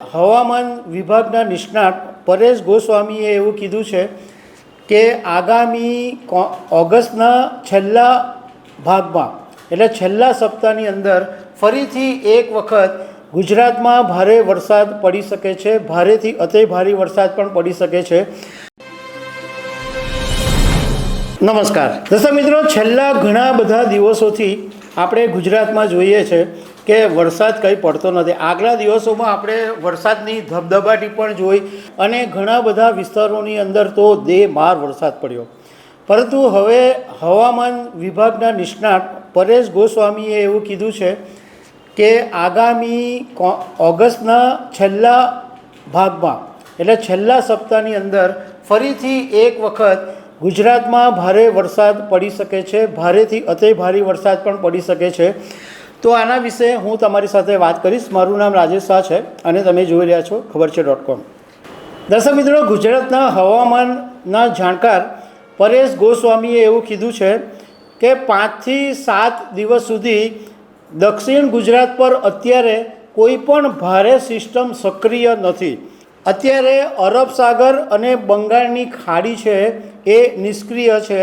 હવામાન વિભાગના નિષ્ણાત પરેશ ગોસ્વામીએ એવું કીધું છે કે આગામી ઓગસ્ટના છેલ્લા ભાગમાં, એટલે છેલ્લા સપ્તાહની અંદર ફરીથી એક વખત ગુજરાતમાં ભારે વરસાદ પડી શકે છે, ભારેથી અતિ ભારે વરસાદ પણ પડી શકે છે. નમસ્કાર. દર્શક મિત્રો, છેલ્લા ઘણા બધા દિવસોથી આપણે ગુજરાતમાં જોઈએ છે કે વરસાદ કંઈ પડતો નથી. આગલા દિવસોમાં આપણે વરસાદની ધબધબાટી પણ જોઈ અને ઘણા બધા વિસ્તારોની અંદર તો દે માર વરસાદ પડ્યો. પરંતુ હવે હવામાન વિભાગના નિષ્ણાત પરેશ ગોસ્વામીએ એવું કીધું છે કે આગામી ઓગસ્ટના છેલ્લા ભાગમાં, એટલે છેલ્લા સપ્તાહની અંદર ફરીથી એક વખત ગુજરાતમાં ભારે વરસાદ પડી શકે છે. ભારેથી અતિ ભારે વરસાદ પણ પડી શકે છે. તો આના વિશે હું તમારી સાથે વાત કરીશ. મારું નામ રાજેશ શાહ છે અને તમે જોઈ રહ્યા છો ખબર છે ડોટ કોમ દર્શક મિત્રો, ગુજરાતના હવામાનના જાણકાર પરેશ ગોસ્વામીએ એવું કીધું છે કે પાંચથી સાત દિવસ સુધી દક્ષિણ ગુજરાત પર અત્યારે કોઈ પણ ભારે સિસ્ટમ સક્રિય નથી. અત્યારે અરબ સાગર અને બંગાળની ખાડી છે એ નિષ્ક્રિય છે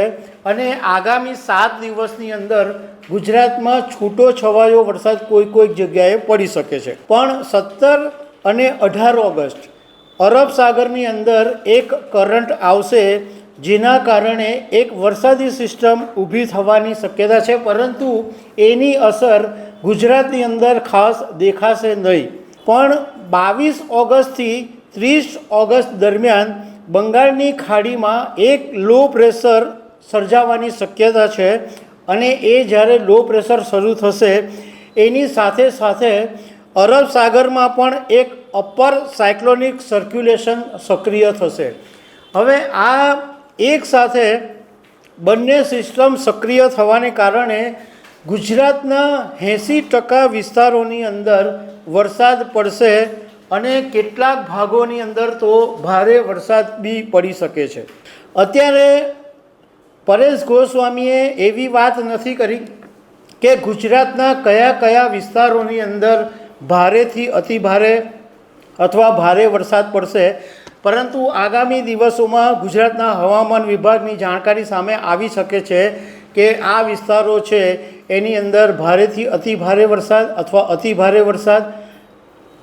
અને આગામી સાત દિવસની અંદર ગુજરાતમાં છૂટો છવાયો વરસાદ કોઈ કોઈક જગ્યાએ પડી શકે છે. પણ સત્તર અને અઢાર ઓગસ્ટ અરબ સાગરની અંદર એક કરંટ આવશે જેના કારણે એક વરસાદી સિસ્ટમ ઊભી થવાની શક્યતા છે, પરંતુ એની અસર ગુજરાતની અંદર ખાસ દેખાશે નહીં. પણ બાવીસ ઓગસ્ટથી ત્રીસ ઓગસ્ટ દરમિયાન બંગાળની ખાડીમાં એક લો પ્રેશર સર્જાવાની શક્યતા છે અને એ જ્યારે લો પ્રેશર શરૂ થશે, એની સાથે સાથે અરબ સાગરમાં પણ એક અપર સાયક્લોનિક સર્ક્યુલેશન સક્રિય થશે. હવે આ એક સાથે બંને સિસ્ટમ સક્રિય થવાને કારણે ગુજરાતના એંસી ટકા વિસ્તારોની અંદર વરસાદ પડશે અને કેટલાક ભાગોની અંદર તો ભારે વરસાદ બી પડી શકે છે. અત્યારે પરેશ ગોસ્વામીએ એવી વાત નથી કરી કે ગુજરાતના કયા કયા વિસ્તારોની અંદર ભારેથી અતિ ભારે અથવા ભારે વરસાદ પડશે. પરંતુ આગામી દિવસોમાં ગુજરાતના હવામાન વિભાગની જાણકારી સામે આવી શકે છે કે આ વિસ્તારો છે, એની અંદર ભારેથી અતિ ભારે વરસાદ અથવા અતિ ભારે વરસાદ